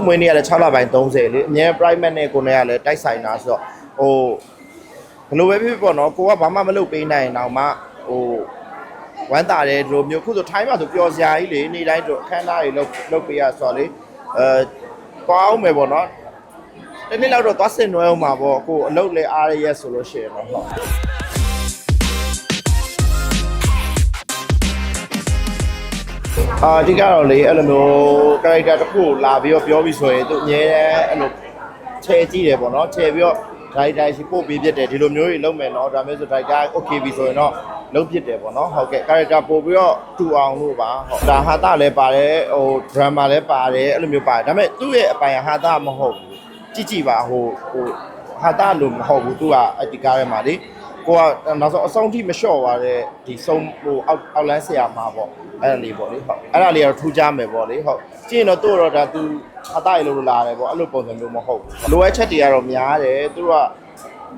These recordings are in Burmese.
သူ့မွေးနေ့ကလည်း6လပိုင်း30လေအများ private နဲ့ကိုယ်နဲ့ကလည်းတိုက်ဆိုင်တာဆိုတော့ဟိုဘယ်လိုပဲဖြစ်ဖြစ်ပေါ့နော်ကိုကဘာမှမလုပ်ပေးနိုင်ရင်တော့မှဟိုဝမ်းသာတယ်ဒီလိုမျိုးခုဆိုထိုင်းမှာဆိုပျော်စရာကြီးလေနေ့တိုင်းတို့အခမ်းအနားတွေလုပ်လုပ်ပေးရဆိုတော့လေအဲပေါအောင်မယ်ပေါ့နော်တနေ့လောက်တော့သွားစင်နွဲအောင်မှာပေါ့ကိုအလုပ်လဲအားရရက်ဆိုလို့ရှိရင်တော့ဟုတ် အာအဓိကတော့လေအဲ့လိုမျိုး character တစ်ခုကိုလာပြီးတော့ပြောပြီးဆိုရင်သူအများအဲ့လိုချဲကြည့်တယ်ပေါ့နော်ချဲပြီးတော့ director ရှိပို့ပေးဖြစ်တယ်ဒီလိုမျိုးတွေလုပ်မယ်နော်ဒါမျိုးဆို director okay ပြီဆိုရင်တော့လုံးဖြစ်တယ်ပေါ့နော်ဟုတ်ကဲ့ character ပို့ပြီးတော့တူအောင်လို့ပါဟုတ်ဒါဟာတာလည်းပါတယ်ဟို drama လည်းပါတယ်အဲ့လိုမျိုးပါတယ်ဒါပေမဲ့သူ့ရဲ့အပိုင်ဟာတာမဟုတ်ဘူးကြည့်ကြည့်ပါဟိုဟိုဟာတာလို့မဟုတ်ဘူးသူကအဒီကားထဲမှာလေ ကိုကနောက်ဆုံးအဆုံးထိမလျှော့ပါတဲ့ဒီဆုံးဟိုအောက်အောက်လန်းဆရာမှာပေါ့အဲ့ဒါလေးပေါ့လေဟုတ်အဲ့ဒါလေးကတော့ထူးခြားမယ်ပေါ့လေဟုတ်ကြည့်ရင်တော့သူ့တော့ဒါသူအသားရလို့လာတယ်ပေါ့အဲ့လိုပုံစံမျိုးမဟုတ်ဘူးလိုအပ်ချက်တွေကတော့များတယ်သူက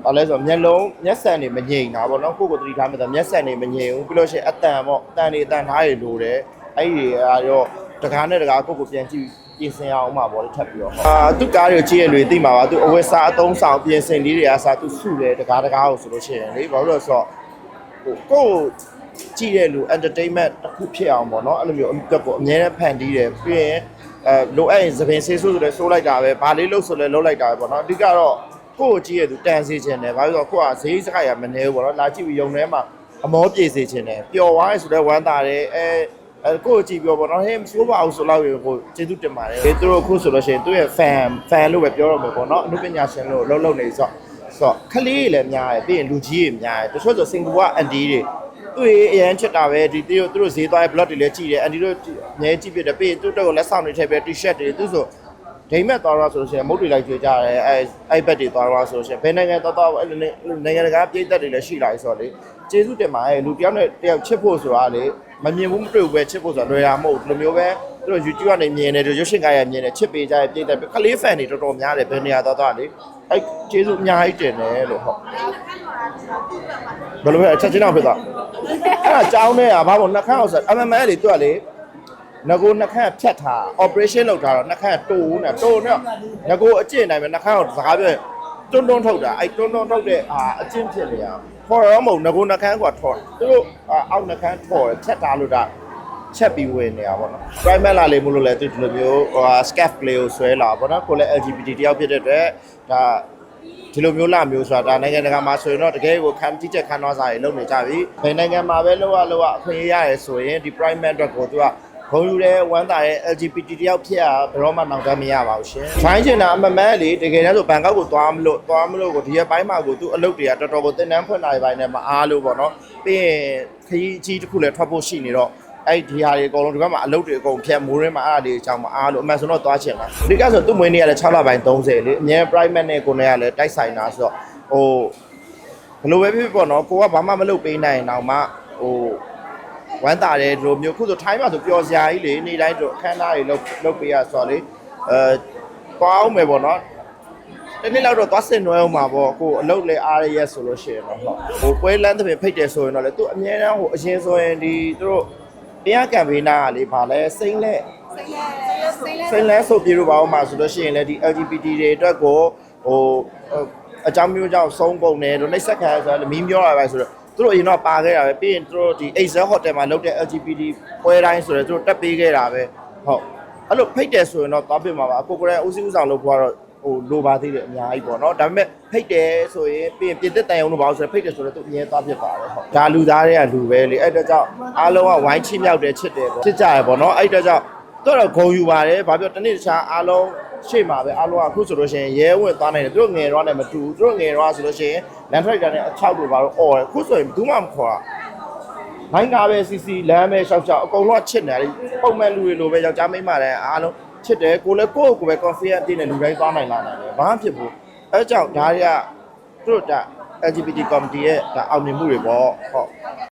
ဘာလဲဆိုတော့မျက်လုံးမျက်စံတွေမငြိမ်တာပေါ့နော်ကိုယ့်ကိုယ်သတိထားမှတော့မျက်စံတွေမငြိမ်ဘူးပြီးလို့ရှိရင်အတန်ပေါ့အတန်တွေအတန်ထားရလိုတယ်အဲ့ဒီကတော့တကားနဲ့တကားကိုယ့်ကိုယ်ပြန်ကြည့် ပြင်ဆင်အောင်မှာပေါ့လေထပ်ပြီးတော့အာသူကားတွေကိုကြည့်ရလို့သိမှာပါသူအဝတ်စားအသုံးဆောင်ပြင်ဆင်လေးတွေကစားသူစုတယ်တကားတကားကိုဆိုလို့ရှိရင်လေဘာလို့လဲဆိုတော့ဟိုကိုယ့်ကြည့်တဲ့လူ entertainment တစ်ခုဖြစ်အောင်ပေါ့နော်အဲ့လိုမျိုးအတွက်ကိုအများနဲ့ဖန်တီးတယ်ပြီးရင်အဲလိုအပ်ရင်သပင်ဆေးဆိုးဆိုလဲဆိုးလိုက်တာပဲဘာလေးလို့ဆိုလဲလုံးလိုက်တာပဲပေါ့နော်အဓိကတော့ကိုယ့်ကိုကြည့်ရသူတန်စေခြင်းတယ်ဘာလို့လဲဆိုတော့ကိုယ့်ကဈေးစကားရမနေဘူးပေါ့နော်လာကြည့်ပြီးယုံထဲမှာအမောပြေစေခြင်းတယ်ပျော်သွားရဆိုတော့ဝမ်းသာတယ်အဲ အဲကိုယ့်ကိုကြည့်ပြောပေါ့နော်ဟဲ့မစိုးပါဘူးဆိုတော့ရေကိုကျေးဇူးတင်ပါတယ်သူတို့အခုဆိုလို့ရှိရင်သူ့ရဲ့ fan fan လို့ပဲပြောရမှာပေါ့နော်အနုပညာရှင်လို့လှုပ်လှုပ်နေဆိုတော့ဆိုတော့ခလေးတွေလည်းများတယ်ပြီးရင်လူကြီးတွေများတယ်တချို့ဆိုစင်ကာပူကအန်တီတွေသူ့ရဲ့အရန်ချစ်တာပဲဒီသူတို့သူတို့ဈေးသွားရဲ့ blog တွေလည်းကြည့်တယ်အန်တီတို့ငဲကြည့်ပြတယ်ပြီးရင်သူတို့ကိုလက်ဆောင်တွေထည့်ပြ t-shirt တွေသူဆိုဒိမက်သွားတော့ဆိုလို့ရှိရင်မုတ်တွေလိုက်ကြွေကြတယ်အဲ iPad တွေသွားတော့ဆိုလို့ရှိရင်ဘယ်နိုင်ငံသွားတော့အဲ့လိုနိုင်ငံတကာပြည်သက်တွေလည်းရှိလာပြီဆိုတော့လေကျေးဇူးတင်ပါတယ်လူတယောက်နဲ့တယောက်ချစ်ဖို့ဆိုတာလေ မမြင်ဘူးမတွေ့ဘူးပဲချစ်ဖို့ဆိုတာလွယ်တာမဟုတ်ဘူးဒီလိုမျိုးပဲသူတို့ YouTube ကနေမြင်တယ်တို့ရုပ်ရှင်ကားရမြင်တယ်ချစ်ပေးကြရဲ့ပြည်သက်ခလေး fan တွေတော်တော်များတယ်ဘယ်နေရာသွားတော့လေအဲကျေးဇူးအများကြီးတင်တယ်လို့ဟုတ်ဘယ်လိုပဲအချက်ချင်းအောင်ဖြစ်သွားအဲ့ဒါကြောင်းနဲ့อ่ะဘာလို့နှခမ်းအောင်ဆို MML လေသူကလေငကိုနှခမ်းဖြတ်ထား operation လုပ်ထားတော့နှခမ်းတိုးနေတိုးနေငကိုအကျင့်တိုင်းပဲနှခမ်းကိုစကားပြောရင် တွန်းတွန်းထုတ်တာအဲ့တွန်းတွန်းထုတ်တဲ့အာအကျင့်ဖြစ်နေရခေါ်တော့မဟုတ်ငကိုနှခမ်းကထော်သူတို့အောက်နှခမ်းထော်ဖြတ်ထားလို့ဒါချက်ပြီးဝင်နေတာပေါ့နော် private လာလေမလို့လဲသူဒီလိုမျိုးဟို scarf play ကိုဆွဲလာပေါ့နော်ကိုလည်း LGBT တယောက်ဖြစ်တဲ့အတွက်ဒါဒီလိုမျိုးလာမျိုးဆိုတာဒါနိုင်ငံတကာမှာဆိုရင်တော့တကယ်ကိုခံကြည့်ချက်ခံတော့စားရလုပ်နေကြပြီဘယ်နိုင်ငံမှာပဲလောက်ရလောက်ရအခွင့်အရေးရတယ်ဆိုရင်ဒီ private အတွက်ကိုသူက ဘုံယူတဲ့ဝမ်းသာတဲ့ LGBT တယောက်ဖြစ်ရဘယ်တော့မှနောက်တမ်းမရပါဘူးရှင်။ဖိုင်းချင်တာအမမန်းလေတကယ်တမ်းဆိုဘန်ကောက်ကိုသွားမလို့သွားမလို့ကိုဒီရက်ပိုင်းမှာကိုသူအလုပ်တွေကတော်တော်ကိုတင်တန်းဖွင့်လာပိုင်းနဲ့မအားလို့ပေါ့နော်။ပြီးရင်ခရီးအကြီးတစ်ခုလည်းထွက်ဖို့ရှိနေတော့အဲ့ဒီဟာတွေအကုန်လုံးဒီဘက်မှာအလုပ်တွေအကုန်ဖြတ်မိုးရင်းမှာအဲ့ဒါတွေအကြောင်းမအားလို့အမှန်ဆိုတော့သွားချင်တာအဓိကဆိုသူ့မွေးနေ့ကလည်း6လပိုင်း30လေအများ private နဲ့ကိုယ်နဲ့ကလည်းတိုက်ဆိုင်တာဆိုတော့ဟိုဘယ်လိုပဲဖြစ်ဖြစ်ပေါ့နော်ကိုကဘာမှမလုပ်ပေးနိုင်ရင်တော့မှဟို ဝမ်းသာတယ်ဒီလိုမျိုးခုဆိုထိုင်းမှာဆိုပျော်စရာကြီးလေနေ့တိုင်းတို့အခမ်းအနားတွေလုပ်လုပ်ပေးရဆိုတော့လေအဲပေါအောင်မယ်ပေါ့နော်တနေ့လောက်တော့သွားစင်နွဲအောင်မှာပေါ့ကိုအလုပ်လဲအားရရက်ဆိုလို့ရှိရင်တော့ဟုတ်ဟိုပွဲလန်းသဖြင့်ဖိတ်တယ်ဆိုရင်တော့လေသူအမြဲတမ်းဟိုအရင်ဆိုရင်ဒီသူတို့တရားကမ်ပိန်းနာကလေဗာလဲစိမ့်လက်စိတ်လဲဆိုပြေလို့ပါအောင်မှာဆိုလို့ရှိရင်လည်းဒီ LGBT တွေအတွက်ကိုဟိုအကြောင်းမျိုးကြောင့်ဆုံးကုန်တယ်တို့နှိပ်စက်ခံရဆိုတော့မီးမျောတာပဲဆိုတော့ သူတို့အရင်တော့ပါခဲ့တာပဲပြီးရင်သူတို့ဒီ Excel Hotel မှာလုပ်တဲ့ LGBT ပွဲတိုင်းဆိုတော့သူတို့တက်ပေးခဲ့တာပဲဟုတ်အဲ့လိုဖိတ်တယ်ဆိုရင်တော့သွားပြမှာပါအကိုကိုယ်တိုင်ဦးစီးဦးဆောင်လုပ်ဖို့ကတော့ဟိုလိုပါသေးတယ်အများကြီးပေါ့နော်ဒါပေမဲ့ဖိတ်တယ်ဆိုရင်ပြီးရင်ပြင်သစ်တန်ယုံလို့ပါလို့ဆိုတော့ဖိတ်တယ်ဆိုတော့သူအမြဲသွားဖြစ်ပါတယ်ဟုတ်ဒါလူသားတွေကလူပဲလေအဲ့အတွက်ကြောင့်အားလုံးကဝိုင်းချိမြောက်တယ်ချစ်တယ်ပေါ့ချစ်ကြရပေါ့နော်အဲ့အတွက်ကြောင့်တော့တော့ဂုံယူပါတယ်ဘာပြောတနေ့တခြားအားလုံး ရှေ့မှာပဲအားလုံးကအခုဆိုလို့ရှိရင်ရဲဝင်သွားနိုင်တယ်သူတို့ငယ်တော့နဲ့မတူဘူးသူတို့ငယ်တော့ဆိုလို့ရှိရင်လန်ထရိုက်တာနဲ့အချောက်တို့ဘာလို့អော်တယ်အခုဆိုရင်ဘူးမှမခေါ်တာဘိုင်းကားပဲစီစီလမ်းပဲရှောက်ရှောက်အကုန်လုံးချစ်နေတယ်ပုံမှန်လူတွေလိုပဲယောက်ျားမိန်းမလည်းအားလုံးချစ်တယ်ကိုလည်းကိုယ့်ကိုယ်ပဲ confidence တည်နေလူတိုင်းသွားနိုင်လာတယ်ဘာမှဖြစ်ဘူးအဲကြောင့်ဒါတွေကသူတို့ဒါ LGBT community ရဲ့ဒါအောင်မြင်မှုတွေပေါ့ဟုတ်